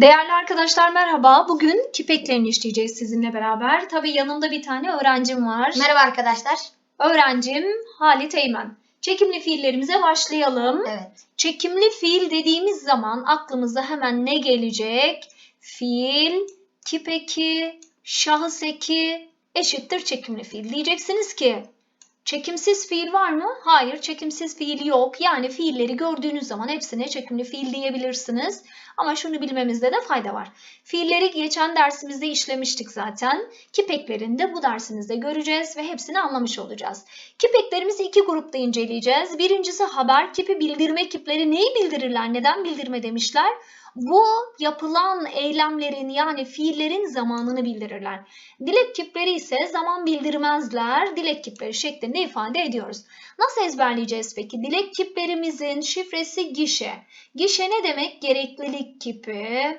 Değerli arkadaşlar merhaba. Bugün kipeklerini işleyeceğiz sizinle beraber. Tabii yanımda bir tane öğrencim var. Merhaba arkadaşlar. Öğrencim Halit Eymen. Çekimli fiillerimize başlayalım. Evet. Çekimli fiil dediğimiz zaman aklımıza hemen ne gelecek? Fiil, kipeki, şahıs eki eşittir çekimli fiil. Diyeceksiniz ki çekimsiz fiil var mı? Hayır, çekimsiz fiil yok. Yani fiilleri gördüğünüz zaman hepsine çekimli fiil diyebilirsiniz. Ama şunu bilmemizde de fayda var. Fiilleri geçen dersimizde işlemiştik zaten. Kipeklerini de bu dersimizde göreceğiz ve hepsini anlamış olacağız. Kipeklerimizi iki grupta inceleyeceğiz. Birincisi haber kipi, bildirme kipleri neyi bildirirler, neden bildirme demişler. Bu yapılan eylemlerin yani fiillerin zamanını bildirirler. Dilek kipleri ise zaman bildirmezler. Dilek kipleri şeklinde ifade ediyoruz. Nasıl ezberleyeceğiz peki? Dilek kiplerimizin şifresi gişe. Gişe ne demek? Gereklilik kipi,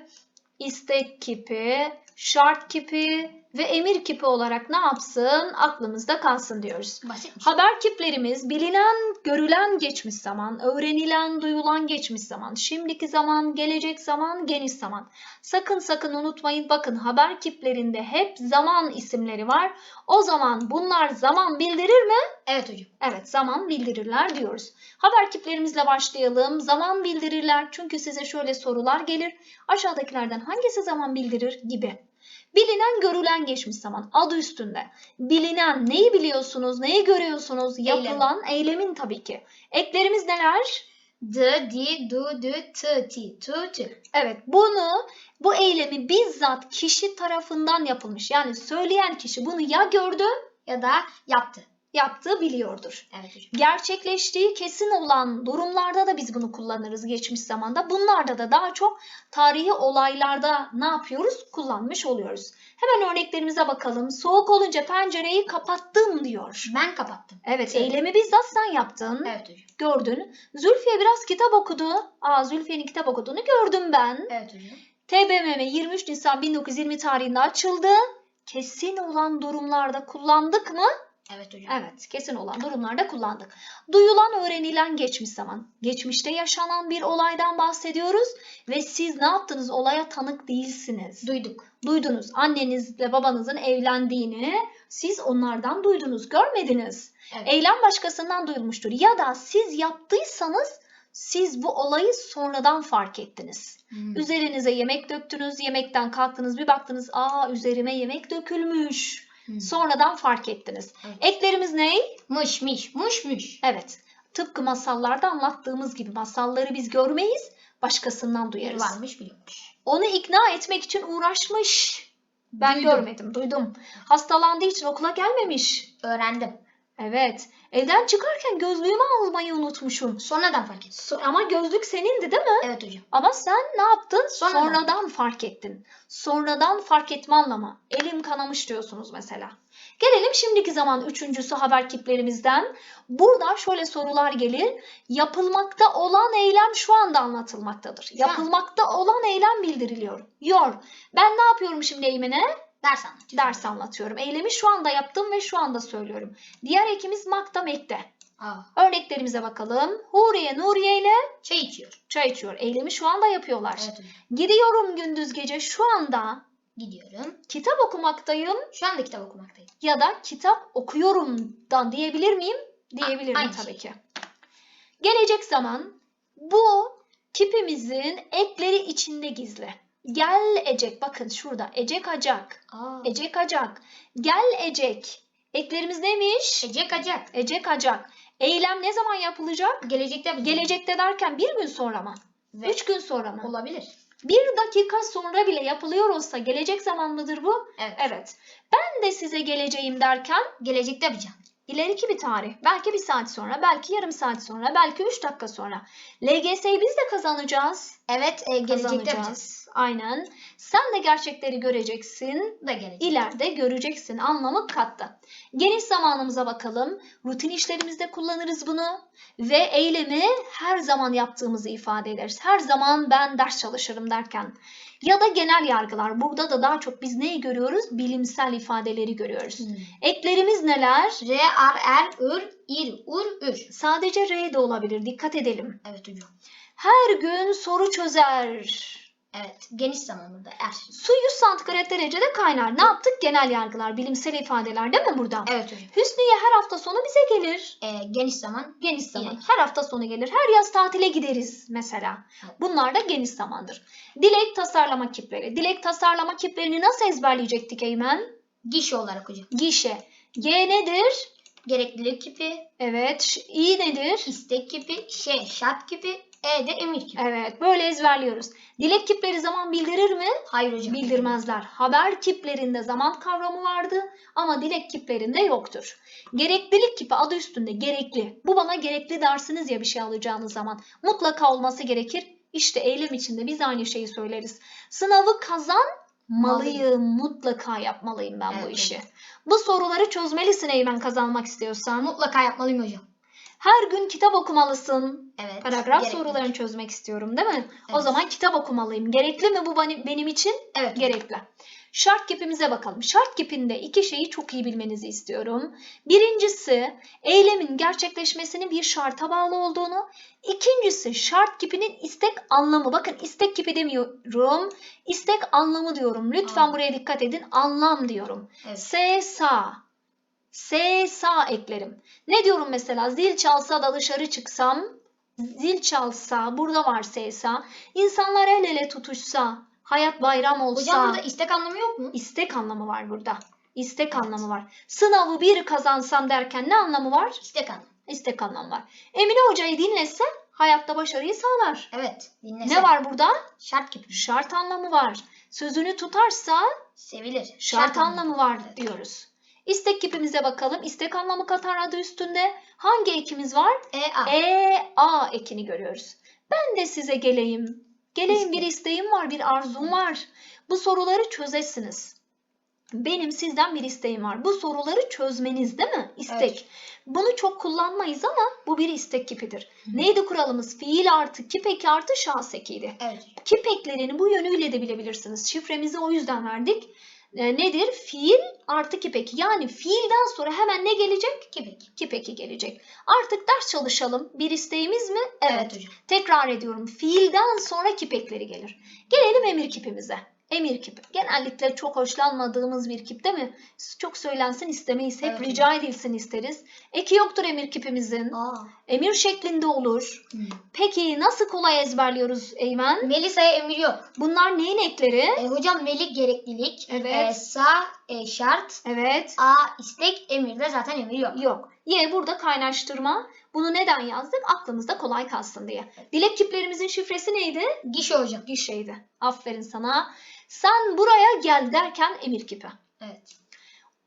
istek kipi, şart kipi ve emir kipi olarak ne yapsın? Aklımızda kalsın diyoruz. Basitmiş. Haber kiplerimiz bilinen, görülen geçmiş zaman, öğrenilen, duyulan geçmiş zaman, şimdiki zaman, gelecek zaman, geniş zaman. Sakın sakın unutmayın bakın haber kiplerinde hep zaman isimleri var. O zaman bunlar zaman bildirir mi? Evet hocam. Evet zaman bildirirler diyoruz. Haber kiplerimizle başlayalım. Zaman bildirirler çünkü size şöyle sorular gelir. Aşağıdakilerden hangisi zaman bildirir gibi. Bilinen, görülen geçmiş zaman adı üstünde. Bilinen neyi biliyorsunuz, neyi görüyorsunuz? Yapılan eylemin tabii ki. Eklerimiz neler? D, di, du, dü, tı, ti, tu, tü. Evet bunu bu eylemi bizzat kişi tarafından yapılmış. Yani söyleyen kişi bunu ya gördü Ya da yaptı. Yaptığı biliyordur. Evet hocam. gerçekleştiği kesin olan durumlarda da biz bunu kullanırız geçmiş zamanda. Bunlarda da daha çok tarihi olaylarda ne yapıyoruz? Kullanmış oluyoruz. Hemen örneklerimize bakalım. Soğuk olunca pencereyi kapattım diyor. Ben kapattım. Evet, Evet. eylemi bizzat sen yaptın. Evet hocam. Gördün. Zülfiye biraz kitap okudu. Aa Zülfiye'nin kitap okuduğunu gördüm ben. Evet hocam. TBMM 23 Nisan 1920 tarihinde açıldı. Kesin olan durumlarda kullandık mı? Evet hocam. Evet, kesin olan durumlarda kullandık. Duyulan, öğrenilen geçmiş zaman. Geçmişte yaşanan bir olaydan bahsediyoruz ve siz ne yaptınız? Olaya tanık değilsiniz. Duyduk. Duydunuz. Annenizle babanızın evlendiğini siz onlardan duydunuz, görmediniz. Evet. Eylem başkasından duyulmuştur. Ya da siz yaptıysanız siz bu olayı sonradan fark ettiniz. Hmm. Üzerinize yemek döktünüz, yemekten kalktınız, bir baktınız, aa üzerime yemek dökülmüş. Hmm. Sonradan fark ettiniz. Evet. Eklerimiz ne? Mış, miş, muş, muş. Evet. Tıpkı masallarda anlattığımız gibi masalları biz görmeyiz, başkasından duyarız. varmış biliyormuş. Onu ikna etmek için uğraşmış. Ben Duydum. görmedim, duydum. Hastalandığı için okula gelmemiş. Öğrendim. Evet. Evden çıkarken gözlüğümü almayı unutmuşum. Sonradan fark ettim. So- ama gözlük senindi değil mi? Evet hocam. Ama sen ne yaptın? Sonradan. Sonradan fark ettin. Sonradan fark etme anlamı. Elim kanamış diyorsunuz mesela. Gelelim şimdiki zaman üçüncüsü haber kiplerimizden. Burada şöyle sorular gelir. Yapılmakta olan eylem şu anda anlatılmaktadır. Yapılmakta olan eylem bildiriliyor. Yor. Ben ne yapıyorum şimdi Eymen'e? Ders anlatıyor. Ders anlatıyorum. Eylemi şu anda yaptım ve şu anda söylüyorum. Diğer ekimiz makta mekte. Aa, Örneklerimize bakalım. Huriye Nuriye ile çay içiyor. çay içiyor. Eylemi şu anda yapıyorlar. Evet. Gidiyorum gündüz gece şu anda Gidiyorum. kitap okumaktayım Şu anda kitap okumaktayım. ya da kitap okuyorumdan diyebilir miyim? Diyebilirim aynı tabii şey. ki. Gelecek zaman bu kipimizin ekleri içinde gizli. Gel ecek bakın şurada ecek acak. Aa. Ecek acak. Gel ecek. Eklerimiz neymiş? Ecek acak. Ecek acak. Eylem ne zaman yapılacak? Gelecekte? Gelecekte derken bir gün sonra mı? Ve Üç gün sonra mı? olabilir. Bir dakika sonra bile yapılıyor olsa gelecek zaman mıdır bu? Evet. Evet. Ben de size geleceğim derken Gelecekte yapacağım. İleriki bir tarih. Belki bir saat sonra, belki yarım saat sonra, belki üç dakika sonra. LGS'yi biz de kazanacağız. Evet, e, gelecekte yapacağız. Aynen. Sen de gerçekleri göreceksin. Da gelecek. İleride göreceksin anlamı kattı. Geniş zamanımıza bakalım. Rutin işlerimizde kullanırız bunu ve eylemi her zaman yaptığımızı ifade ederiz. Her zaman ben ders çalışırım derken ya da genel yargılar. Burada da daha çok biz neyi görüyoruz? Bilimsel ifadeleri görüyoruz. Hmm. Eklerimiz neler? R, R, R, ür, ir, ur, ür. Sadece R de olabilir. Dikkat edelim. Evet hocam. Her gün soru çözer. Evet. Geniş zaman burada. Er. Su 100 santigrat derecede kaynar. Ne yaptık? Genel yargılar, bilimsel ifadeler değil mi burada? Evet hocam. Hüsniye her hafta sonu bize gelir. Ee, geniş zaman. Geniş zaman. Dilek. Her hafta sonu gelir. Her yaz tatile gideriz mesela. Evet. Bunlar da geniş zamandır. Dilek tasarlama kipleri. Dilek tasarlama kiplerini nasıl ezberleyecektik Eymen? Gişe olarak hocam. Gişe. G nedir? Gereklilik kipi, Evet. İ nedir? istek kipi, şey şart kipi, E de emir kipi. Evet. Böyle ezberliyoruz. Dilek kipleri zaman bildirir mi? Hayır hocam. Bildirmezler. Haber kiplerinde zaman kavramı vardı ama dilek kiplerinde yoktur. Gereklilik kipi adı üstünde gerekli. Bu bana gerekli dersiniz ya bir şey alacağınız zaman. Mutlaka olması gerekir. İşte eylem içinde biz aynı şeyi söyleriz. Sınavı kazanmalıyım. Mutlaka yapmalıyım ben bu Evet, işi. Bu soruları çözmelisin Eymen kazanmak istiyorsan. Mutlaka yapmalıyım hocam. Her gün kitap okumalısın. Evet. Paragraf gerekli. sorularını çözmek istiyorum değil mi? O Evet. zaman kitap okumalıyım. Gerekli mi bu benim için? Evet. Gerekli. Şart kipimize bakalım. Şart kipinde iki şeyi çok iyi bilmenizi istiyorum. Birincisi eylemin gerçekleşmesinin bir şarta bağlı olduğunu. İkincisi şart kipinin istek anlamı. Bakın istek kipi demiyorum. İstek anlamı diyorum. Lütfen Aa. buraya dikkat edin. Anlam diyorum. Evet. S sağ. S sağ eklerim. Ne diyorum mesela? Zil çalsa da dışarı çıksam. Zil çalsa, burada var S sağ. İnsanlar el ele tutuşsa, hayat bayram olsa. Hocam burada istek anlamı yok mu? istek anlamı var burada. İstek anlamı var. Sınavı bir kazansam derken ne anlamı var? İstek anlamı. İstek anlamı var. Emine Hoca'yı dinlese hayatta başarıyı sağlar. Evet. Dinlese. Ne var burada? Şart kipi. Şart anlamı var. Sözünü tutarsa Sevilir. şart anlamı var Evet. diyoruz. İstek kipimize bakalım. İstek anlamı katar adı üstünde. Hangi ekimiz var? E A. E, A ekini görüyoruz. Ben de size geleyim. Geleyim bir isteğim var, bir arzum var. Bu soruları çözesiniz. Benim sizden bir isteğim var. Bu soruları çözmeniz değil mi? İstek. Evet. Bunu çok kullanmayız ama bu bir istek kipidir. Hı. Neydi kuralımız? Fiil artı kip eki artı şahıs ekiydi. Evet. Kip eklerini bu yönüyle de bilebilirsiniz. Şifremizi o yüzden verdik. E, nedir? Fiil artı kip eki. Yani fiilden sonra hemen ne gelecek? Kipik. Kip eki gelecek. Artık ders çalışalım. Bir isteğimiz mi? Evet. hocam. Tekrar ediyorum. Fiilden sonra kip ekleri gelir. Gelelim emir kipimize. Emir kipi. Genellikle çok hoşlanmadığımız bir kip değil mi? Çok söylensin istemeyiz. Hep Evet. rica edilsin isteriz. Eki yoktur emir kipimizin. Aa. Emir şeklinde olur. Hı. Peki nasıl kolay ezberliyoruz Eymen? Melisa'ya emir yok. Bunlar neyin ekleri? E, hocam Melik gereklilik. Evet. E, sağ e, şart. Evet. A istek emirde zaten emir yok. Yok. Y burada kaynaştırma. Bunu neden yazdık? Aklımızda kolay kalsın diye. Dilek kiplerimizin şifresi neydi? Gişe hocam. Gişeydi. Aferin sana. Sen buraya gel derken emir kipi. Evet.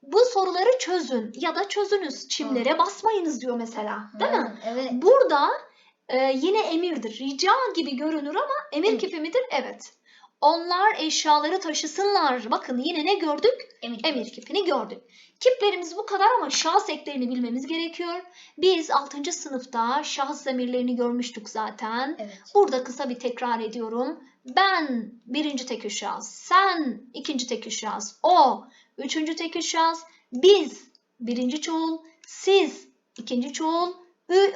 Bu soruları çözün ya da çözünüz. Çimlere basmayınız diyor mesela. Değil mi? Hı, Evet. Burada e, yine emirdir. Rica gibi görünür ama emir Emir. kipi midir? Evet. Onlar eşyaları taşısınlar. Bakın yine ne gördük? Emir. Emir kipini gördük. Kiplerimiz bu kadar ama şahıs eklerini bilmemiz gerekiyor. Biz 6. sınıfta şahıs zamirlerini görmüştük zaten. Evet. Burada kısa bir tekrar ediyorum. Ben birinci tekil şahıs, sen ikinci tekil şahıs, o üçüncü tekil şahıs, biz birinci çoğul, siz ikinci çoğul, e,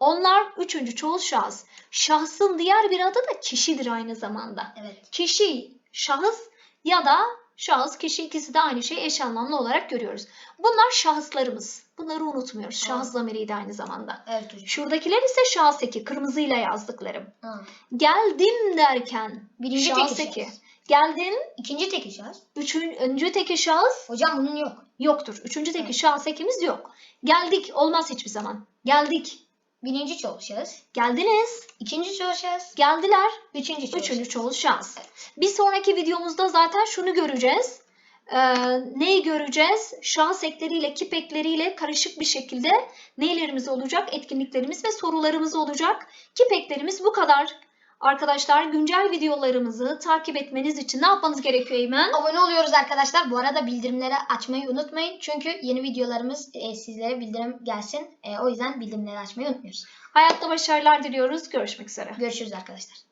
onlar üçüncü çoğul şahıs. Şahsın diğer bir adı da kişidir aynı zamanda. Evet. Kişi, şahıs ya da şahıs, kişi ikisi de aynı şeyi eş anlamlı olarak görüyoruz. Bunlar şahıslarımız. Bunları unutmuyoruz. Şahıs zamiriydi aynı zamanda. Evet hocam. Şuradakiler ise şahıs eki, kırmızıyla yazdıklarım. Ha. Geldim derken Birinci şahıs tekil eki. şahıs. Geldin, İkinci tekil şahıs. üçüncü teki şahıs Hocam bunun yok. yoktur. Üçüncü teki şahıs ekimiz yok. Geldik olmaz hiçbir zaman. Geldik. Birinci çoğul şahıs. Geldiniz. İkinci çoğul şahıs. Geldiler. Üçüncü çoğul Üçüncü çoğul şahıs. Bir sonraki videomuzda zaten şunu göreceğiz. Ee, neyi göreceğiz? Şahıs ekleriyle, kip ekleriyle karışık bir şekilde neylerimiz olacak? Etkinliklerimiz ve sorularımız olacak. Kip eklerimiz bu kadar. Arkadaşlar güncel videolarımızı takip etmeniz için ne yapmanız gerekiyor Eymen? Abone oluyoruz arkadaşlar. Bu arada bildirimleri açmayı unutmayın. Çünkü yeni videolarımız e, sizlere bildirim gelsin. E, o yüzden bildirimleri açmayı unutmuyoruz. Hayatta başarılar diliyoruz. Görüşmek üzere. Görüşürüz arkadaşlar.